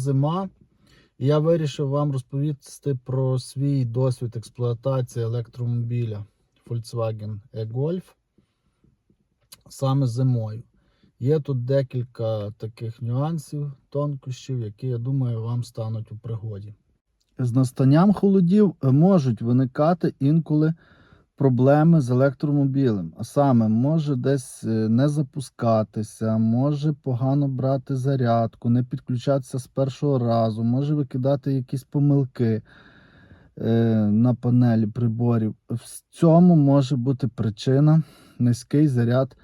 зима, і я вирішив вам розповісти про свій досвід експлуатації електромобіля Volkswagen e-Golf саме зимою. Є тут декілька таких нюансів, тонкощів, які, я думаю, вам стануть у пригоді. З настанням холодів можуть виникати інколи проблеми з електромобілем. А саме, може десь е, не запускатися, може погано брати зарядку, не підключатися з першого разу, може викидати якісь помилки е, на панелі приборів. В цьому може бути причина низький заряд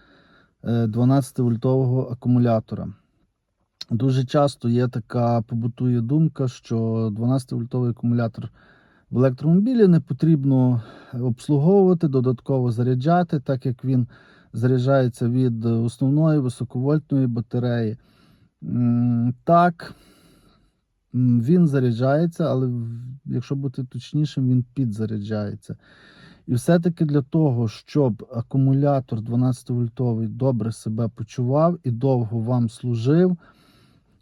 12-вольтового акумулятора. Дуже часто є така побутує думка, що 12-вольтовий акумулятор в електромобілі не потрібно обслуговувати, додатково заряджати, так як він заряджається від основної високовольтної батареї. Так, він заряджається, але якщо бути точнішим, він підзаряджається. І все-таки для того, щоб акумулятор 12-вольтовий добре себе почував і довго вам служив,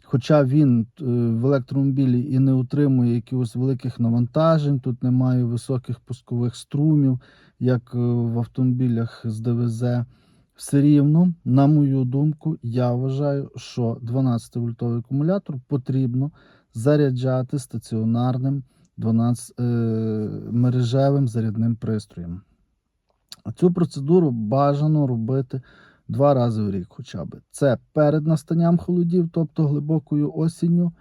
Хоча він е, в електромобілі і не утримує якихось великих навантажень, тут немає високих пускових струмів, як е, в автомобілях з ДВЗ. Все рівно, на мою думку, я вважаю, що 12-вольтовий акумулятор потрібно заряджати стаціонарним 12 е, мережевим зарядним пристроєм. Цю процедуру бажано робити два рази в рік хоча б. Це перед настанням холодів, тобто глибокою осінню,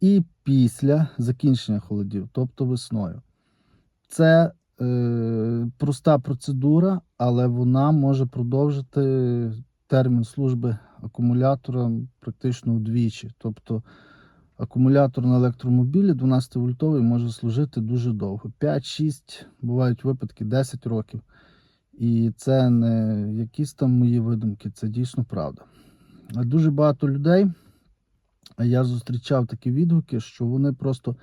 і після закінчення холодів, тобто весною. Це е, проста процедура, але вона може продовжити термін служби акумулятора практично вдвічі. Тобто акумулятор на електромобілі 12-вольтовий може служити дуже довго. 5-6, бувають випадки 10 років. І це не якісь там мої видумки, це дійсно правда. Дуже багато людей, я зустрічав такі відгуки, що вони просто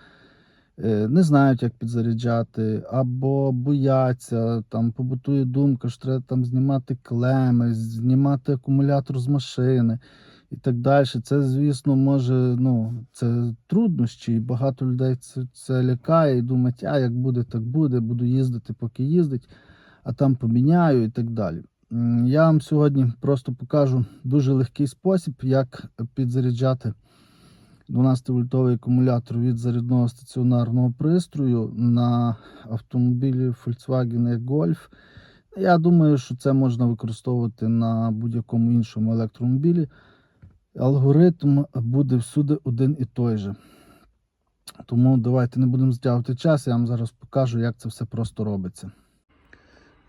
е, не знають, як підзаряджати, або бояться, там побутує думка, що треба там знімати клеми, знімати акумулятор з машини і так далі. Це, звісно, може, ну, це труднощі, і багато людей це, це лякає і думають, а як буде, так буде, буду їздити, поки їздить а там поміняю і так далі. Я вам сьогодні просто покажу дуже легкий спосіб, як підзаряджати 12-вольтовий акумулятор від зарядного стаціонарного пристрою на автомобілі Volkswagen e-Golf. Я думаю, що це можна використовувати на будь-якому іншому електромобілі. Алгоритм буде всюди один і той же. Тому давайте не будемо стягувати час, я вам зараз покажу, як це все просто робиться.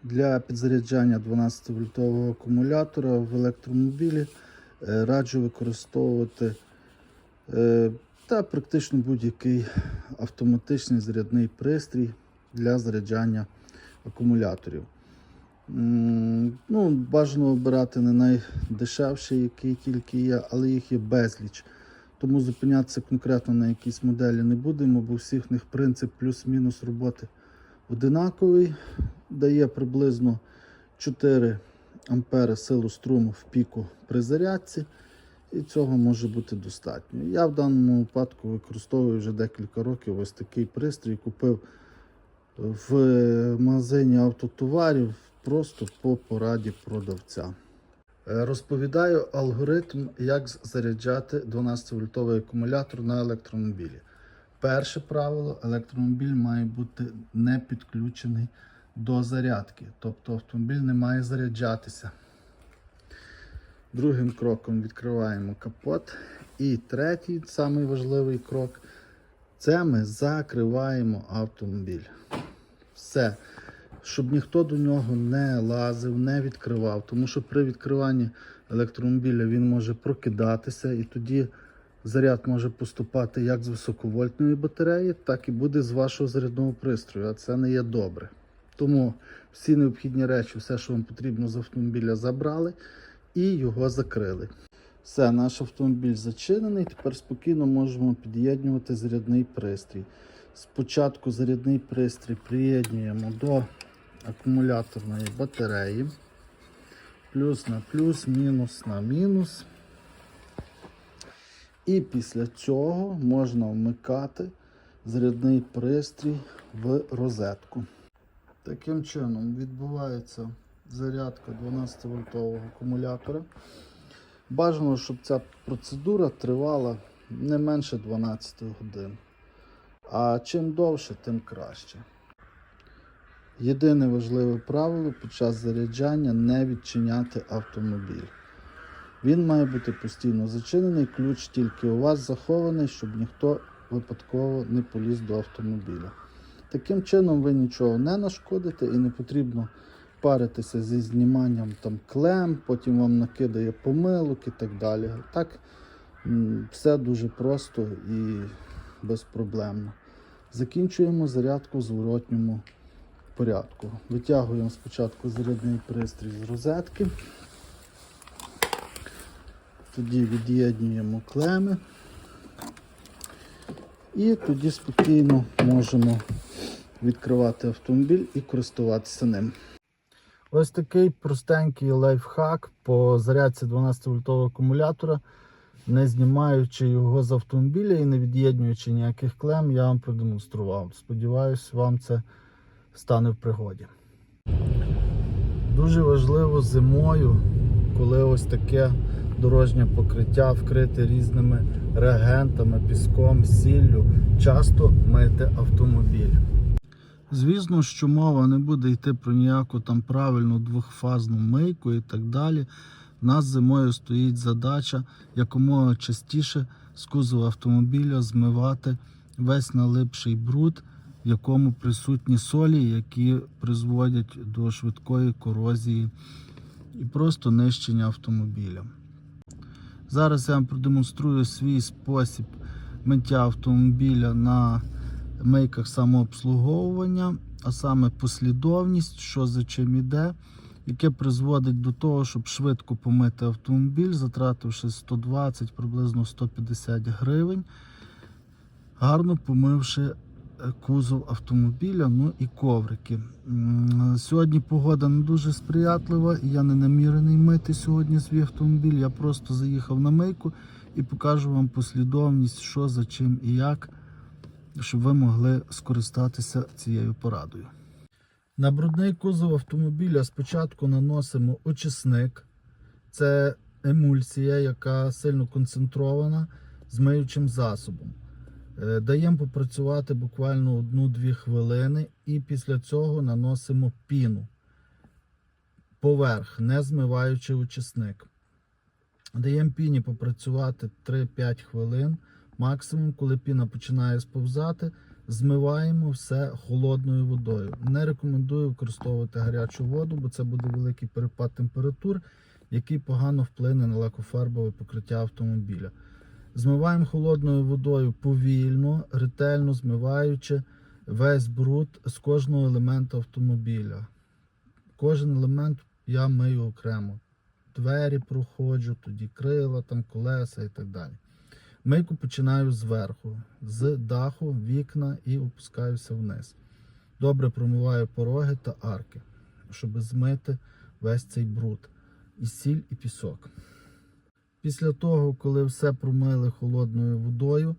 Для підзаряджання 12-вольтового акумулятора в електромобілі е, раджу використовувати е, та практично будь-який автоматичний зарядний пристрій для заряджання акумуляторів. Ну, Бажано обирати не найдешевший, який тільки є, але їх є безліч. Тому зупинятися конкретно на якійсь моделі не будемо, бо всіх них принцип плюс-мінус роботи одинаковий, дає приблизно 4 ампери силу струму в піку при зарядці, і цього може бути достатньо. Я в даному випадку використовую вже декілька років ось такий пристрій. Купив в магазині автотоварів просто по пораді продавця. Е, Розповідаю алгоритм, як заряджати 12-вольтовий акумулятор на електромобілі. Перше правило: електромобіль має бути не підключений до зарядки, тобто автомобіль не має заряджатися. Другим кроком відкриваємо капот. І третій, самий важливий крок це ми закриваємо автомобіль. Все. Щоб ніхто до нього не лазив, не відкривав. Тому що при відкриванні електромобіля він може прокидатися і тоді заряд може поступати як з високовольтної батареї, так і буде з вашого зарядного пристрою, а це не є добре. Тому всі необхідні речі, все, що вам потрібно з автомобіля, забрали і його закрили. Все, наш автомобіль зачинений. Тепер спокійно можемо під'єднувати зарядний пристрій. Спочатку зарядний пристрій приєднуємо до акумуляторної батареї. Плюс на плюс, мінус на мінус. І після цього можна вмикати зарядний пристрій в розетку. Таким чином відбувається зарядка 12 вольтового акумулятора. Бажано, щоб ця процедура тривала не менше 12 годин. А чим довше, тим краще. Єдине важливе правило під час заряджання не відчиняти автомобіль. Він має бути постійно зачинений, ключ тільки у вас захований, щоб ніхто випадково не поліз до автомобіля. Таким чином ви нічого не нашкодите і не потрібно паритися зі зніманням там клем, потім вам накидає помилок і так далі. Так все дуже просто і безпроблемно. Закінчуємо зарядку в зворотньому порядку. Витягуємо спочатку зарядний пристрій з розетки. Тоді від'єднуємо клеми. І тоді спокійно можемо відкривати автомобіль і користуватися ним. Ось такий простенький лайфхак по зарядці 12 вольтового акумулятора, не знімаючи його з автомобіля і не від'єднуючи ніяких клем, я вам продемонстрував. Сподіваюсь, вам це стане в пригоді. Дуже важливо зимою, коли ось таке дорожнє покриття вкрите різними реагентами, піском, сіллю, часто мити автомобіль. Звісно, що мова не буде йти про ніяку там правильну двохфазну мийку і так далі. У нас зимою стоїть задача якомога частіше з кузова автомобіля змивати весь налипший бруд, в якому присутні солі, які призводять до швидкої корозії і просто нищення автомобіля. Зараз я вам продемонструю свій спосіб миття автомобіля на мийках самообслуговування, а саме послідовність, що за чим іде, яке призводить до того, щоб швидко помити автомобіль, затративши 120, приблизно 150 гривень, гарно помивши е, кузов автомобіля, ну і коврики. Сьогодні погода не дуже сприятлива, і я не намірений мити сьогодні свій автомобіль. Я просто заїхав на мийку і покажу вам послідовність, що за чим і як щоб ви могли скористатися цією порадою. На брудний кузов автомобіля спочатку наносимо очисник. Це емульсія, яка сильно концентрована з миючим засобом. Е, Даємо попрацювати буквально 1-2 хвилини і після цього наносимо піну поверх, не змиваючи очисник. Даємо піні попрацювати 3-5 хвилин. Максимум, коли піна починає сповзати, змиваємо все холодною водою. Не рекомендую використовувати гарячу воду, бо це буде великий перепад температур, який погано вплине на лакофарбове покриття автомобіля. Змиваємо холодною водою повільно, ретельно змиваючи весь бруд з кожного елемента автомобіля. Кожен елемент я мию окремо. Двері проходжу, тоді крила, там колеса і так далі. Мийку починаю зверху, з даху, вікна і опускаюся вниз. Добре промиваю пороги та арки, щоб змити весь цей бруд. І сіль, і пісок. Після того, коли все промили холодною водою,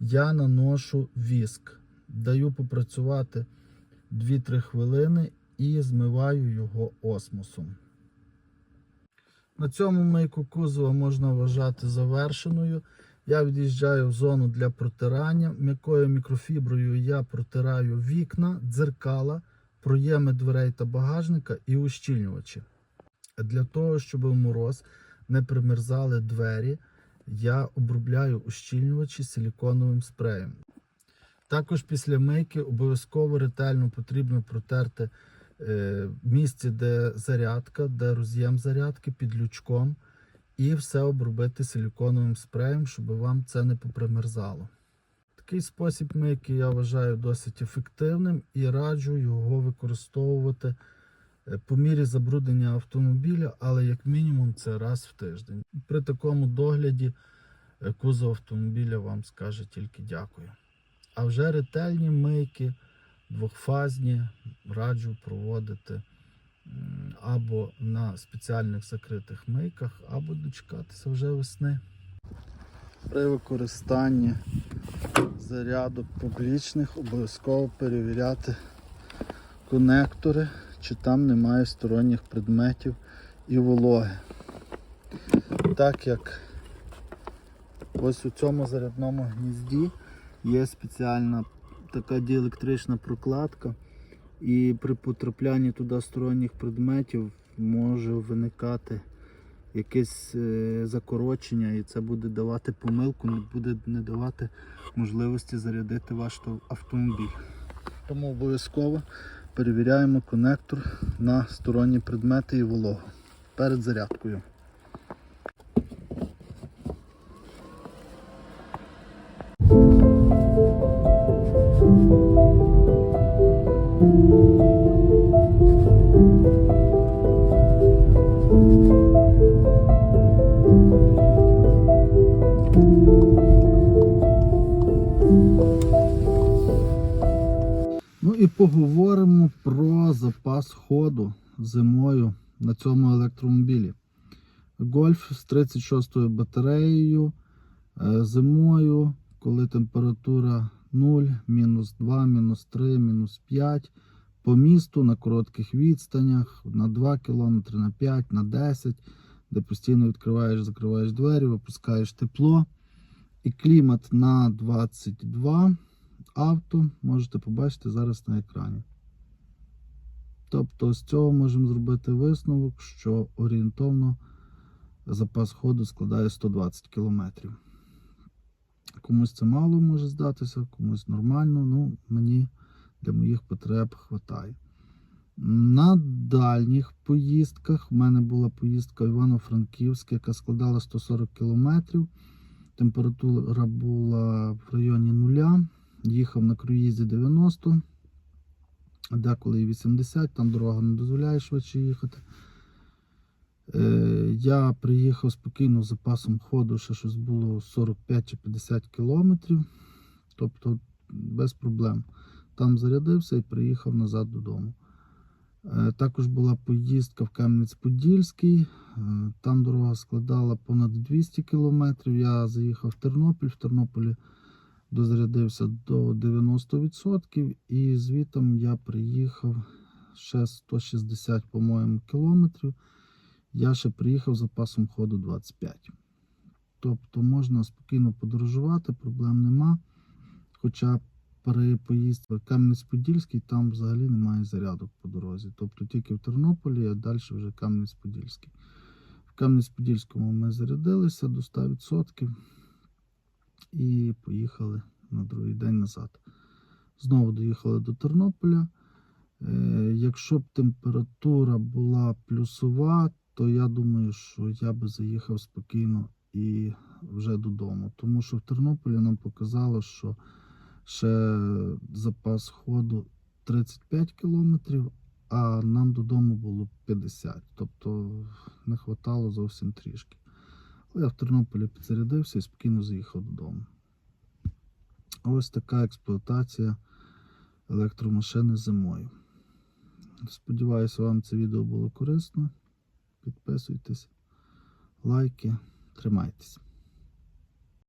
я наношу віск. Даю попрацювати 2-3 хвилини і змиваю його осмосом. На цьому мийку кузова можна вважати завершеною. Я від'їжджаю в зону для протирання. М'якою мікрофіброю я протираю вікна, дзеркала, проєми дверей та багажника і ущільнювачі. Для того, щоб в мороз не примерзали двері, я обробляю ущільнювачі силіконовим спреєм. Також після мийки обов'язково ретельно потрібно протерти е, місце, де зарядка, де роз'єм зарядки під лючком і все обробити силіконовим спреєм, щоб вам це не попримерзало. Такий спосіб мийки я вважаю досить ефективним і раджу його використовувати е, по мірі забруднення автомобіля, але як мінімум це раз в тиждень. При такому догляді е, кузов автомобіля вам скаже тільки дякую. А вже ретельні мийки, двохфазні, раджу проводити або на спеціальних закритих мийках, або дочекатися вже весни. При використанні зарядок публічних обов'язково перевіряти конектори, чи там немає сторонніх предметів і вологи. Так як ось у цьому зарядному гнізді є спеціальна така діелектрична прокладка, і при потраплянні туди сторонніх предметів може виникати якесь е, закорочення, і це буде давати помилку, буде не давати можливості зарядити ваш автомобіль. Тому обов'язково перевіряємо конектор на сторонні предмети і вологу перед зарядкою. Поговоримо про запас ходу зимою на цьому електромобілі. Гольф з 36 батареєю е, зимою, коли температура 0, мінус 2, мінус 3, мінус 5. По місту на коротких відстанях на 2 км, на 5, на 10, де постійно відкриваєш, закриваєш двері, випускаєш тепло. І клімат на 22 авто можете побачити зараз на екрані. Тобто з цього можемо зробити висновок, що орієнтовно запас ходу складає 120 км. Комусь це мало може здатися, комусь нормально, ну мені для моїх потреб вистачає. На дальніх поїздках в мене була поїздка в Івано-Франківськ, яка складала 140 км. Температура була в районі нуля. Їхав на круїзі 90, деколи і 80, там дорога не дозволяє швидше їхати. Е, я приїхав спокійно з запасом ходу, ще щось було 45 чи 50 кілометрів. Тобто без проблем. Там зарядився і приїхав назад додому. Е, Також була поїздка в Кам'янець-Подільський. Е, Там дорога складала понад 200 кілометрів. Я заїхав в Тернопіль. В Тернополі дозарядився до 90% і звітом я приїхав ще 160, по-моєму, кілометрів. Я ще приїхав з запасом ходу 25. Тобто можна спокійно подорожувати, проблем нема. Хоча при поїздці в Кам'янець-Подільський там взагалі немає зарядок по дорозі. Тобто тільки в Тернополі, а далі вже Кам'янець-Подільський. В Кам'янець-Подільському ми зарядилися до 100% і поїхали на другий день назад. Знову доїхали до Тернополя. Е, Якщо б температура була плюсова, то я думаю, що я би заїхав спокійно і вже додому. Тому що в Тернополі нам показало, що ще запас ходу 35 кілометрів, а нам додому було 50. Тобто не вистачало зовсім трішки. Але я в Тернополі підзарядився і спокійно заїхав додому. Ось така експлуатація електромашини зимою. Сподіваюся, вам це відео було корисно. Підписуйтесь, лайки, тримайтесь.